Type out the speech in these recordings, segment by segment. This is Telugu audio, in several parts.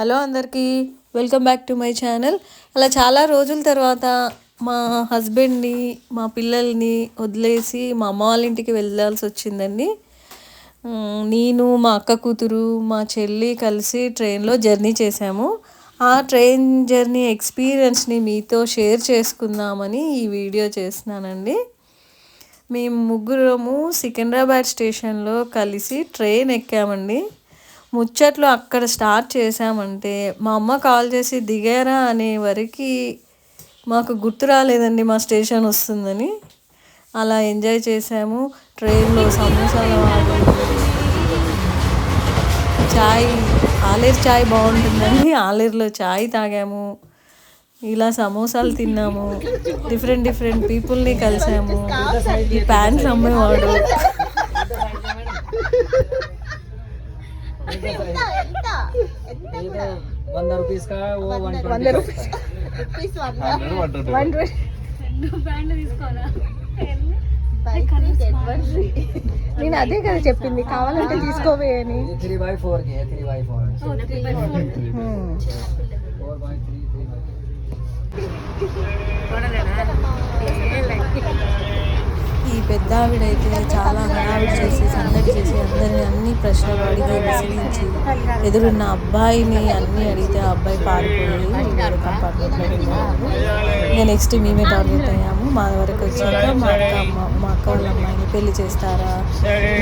హలో అందరికీ welcome back to my channel. అలా చాలా రోజుల తర్వాత మా హస్బెండ్ని మా పిల్లల్ని వదిలేసి మా అమ్మ వాళ్ళ ఇంటికి వెళ్ళాల్సి వచ్చిందండి. నేను మా అక్క కూతురు మా చెల్లి కలిసి ట్రైన్లో జర్నీ చేశాము. ఆ ట్రైన్ జర్నీ ఎక్స్పీరియన్స్ని మీతో షేర్ చేసుకుందామని ఈ వీడియో చేస్తున్నానండి. మేము ముగ్గురము సికింద్రాబాద్ స్టేషన్లో కలిసి ట్రైన్ ఎక్కామండి. ముచ్చట్లు అక్కడ స్టార్ట్ చేసామంటే మా అమ్మ కాల్ చేసి దిగారా అనే వరకు మాకు గుర్తు రాలేదండి మా స్టేషన్ వస్తుందని. అలా ఎంజాయ్ చేసాము ట్రైన్లో సమోసాలు చాయ్ ఆలేరు చాయ్ బాగుంటుందండి ఆలేరులో చాయ్ తాగాము. ఇలా సమోసాలు తిన్నాము. డిఫరెంట్ డిఫరెంట్ పీపుల్ని కలిసాము. ఈ ప్యాంట్స్ అమ్మేవాడు ఏదో వంద రూపీస్ కా ఓ వన్ వంద రూపీస్. నేను అదే కదా చెప్పింది. కావాలంటే తీసుకోవే అని. త్రీ బై ఫోర్కి three by four four by three three by ఈ పెద్ద ఆవిడైతే చాలా హడావిడి చేసి సందడి చేసి అందరిని అన్ని ప్రశ్నలు అడిగి విసిగించి ఎదురున్న అబ్బాయిని అన్నీ అడిగితే ఆ అబ్బాయి పారిపోయి కంపార్ట్మెంట్లో ఇంకా నెక్స్ట్ మేమే టార్గెట్ అయ్యాము. మా వరకు వచ్చాక మా అక్క అమ్మ మా అక్క వాళ్ళ అమ్మాయిని పెళ్ళి చేస్తారా?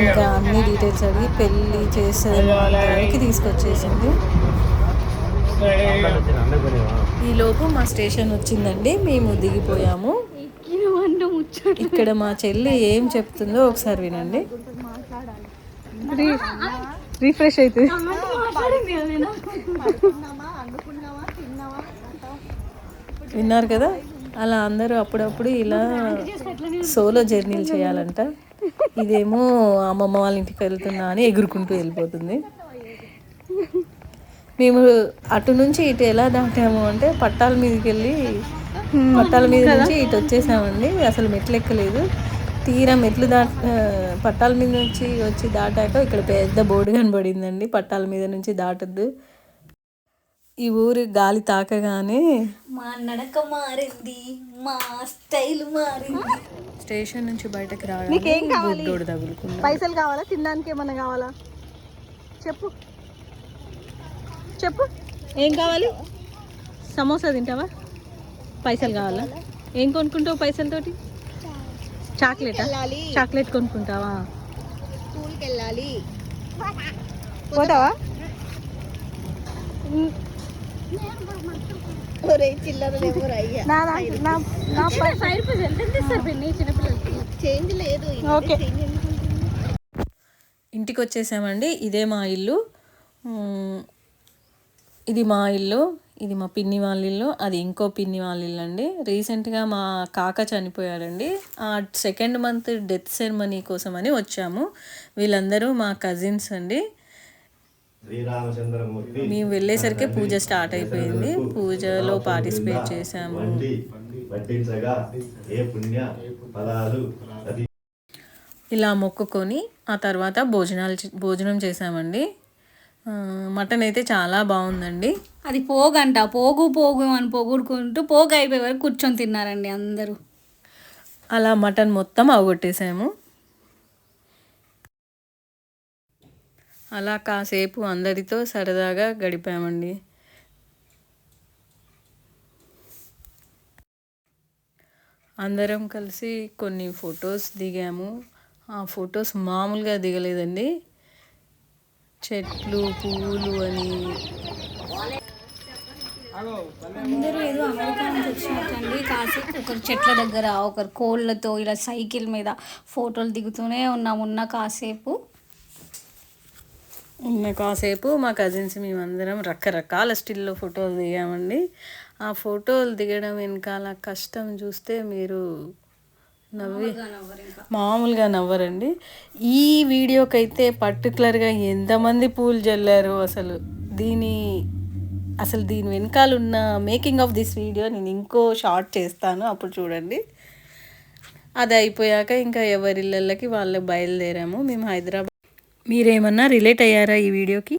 ఇంకా అన్ని డీటెయిల్స్ అడిగి పెళ్ళి చేసేదేమో వాళ్ళకి తీసుకొచ్చేసింది. ఈలోపు మా స్టేషన్ వచ్చిందండి. మేము దిగిపోయాము. ఇక్కడ మా చెల్లి ఏం చెప్తుందో ఒకసారి వినండి. రీఫ్రెష్ అవుతుంది విన్నారు కదా? అలా అందరూ అప్పుడప్పుడు ఇలా సోలో జర్నీలు చేయాలంట. ఇదేమో అమ్మమ్మ వాళ్ళ ఇంటికి వెళ్తున్నా అని ఎగురుకుంటూ వెళ్ళిపోతుంది. మేము అటు నుంచి ఇటు ఎలా దాటాము అంటే పట్టాల మీదకి వెళ్ళి పట్టాల మీద నుంచి ఇటు వచ్చేసామండి. అసలు మెట్లు ఎక్కలేదు. తీరా మెట్లు దాట పట్టాల మీద నుంచి వచ్చి దాటాక ఇక్కడ పెద్ద బోర్డు కనబడిందండి. పట్టాల మీద నుంచి దాటద్దు. ఈ ఊరి గాలి తాకగానే మా నడక మారింది మా స్టైల్ మారింది. స్టేషన్ నుంచి బయటకు నీకేం రావడానికి కావాలి? పైసలు కావాలా? తినడానికి ఏమన్నా కావాలా? చెప్పు. చెప్పు. ఏం కావాలి? సమోసా తింటావా? పైసలు కావాలా? ఏం కొనుక్కుంటావు పైసలతోటి చాక్లెట్? చాక్లెట్ కొనుక్కుంటావా? స్కూల్కి వెళ్ళాలి పోతావా? ఇంటికి వచ్చేసామండి ఇదే మా ఇల్లు. ఇది మా ఇల్లు. ఇది మా పిన్ని వాళ్ళ ఇల్లు అది ఇంకో పిన్ని వాళ్ళ ఇల్లు అండి. రీసెంట్గా మా కాక చనిపోయాడండి ఆ సెకండ్ మంత్ డెత్ సెరమనీ కోసం అని వచ్చాము. వీళ్ళందరూ మా కజిన్స్ అండి. మేము వెళ్ళేసరికి పూజ స్టార్ట్ అయిపోయింది. పూజలో పార్టిసిపేట్ అది ఇలా మొక్కుకొని ఆ తర్వాత భోజనాలు భోజనం చేసామండి ఆ, మటన్ అయితే చాలా బాగుందండి. అది పోగంట. పోగు పోగు అని పొగుడుకుంటూ పోగు అయిపోయే వరకు కూర్చొని తిన్నారండి అందరూ. అలా మటన్ మొత్తం అవగొట్టేసాము అలా కాసేపు అందరితో సరదాగా గడిపామండి. అందరం కలిసి కొన్ని ఫొటోస్ దిగాము. ఆ ఫొటోస్ మామూలుగా దిగలేదండి. చెట్లు పువ్వులు అని అందరూ ఏదో అమెరికా నుంచి వచ్చినట్టండి. కాసేపు ఒకరు చెట్ల దగ్గర ఒకరు కోళ్ళతో ఇలా సైకిల్ మీద ఫోటోలు దిగుతూనే ఉన్నాం. ఉన్న కాసేపు ఉన్న కాసేపు మా కజిన్స్ మేమందరం రకరకాల స్టిల్లో ఫోటోలు దిగామండి. ఆ ఫోటోలు దిగడం వెనకాల కష్టం చూస్తే మీరు నవ్వి మామూలుగా నవ్వరండి. ఈ వీడియోకైతే పర్టికులర్గా ఎంతమంది పూలు జల్లారో అసలు? దీని అసలు దీని వెనకాల ఉన్న మేకింగ్ ఆఫ్ దిస్ వీడియో నేను ఇంకో షార్ట్ చేస్తాను అప్పుడు చూడండి. అది అయిపోయాక ఇంకా ఎవరిళ్ళకి వాళ్ళు బయలుదేరాము. మేము హైదరాబాద్ మీరేమన్నా రిలేట్ అయ్యారా ఈ వీడియోకి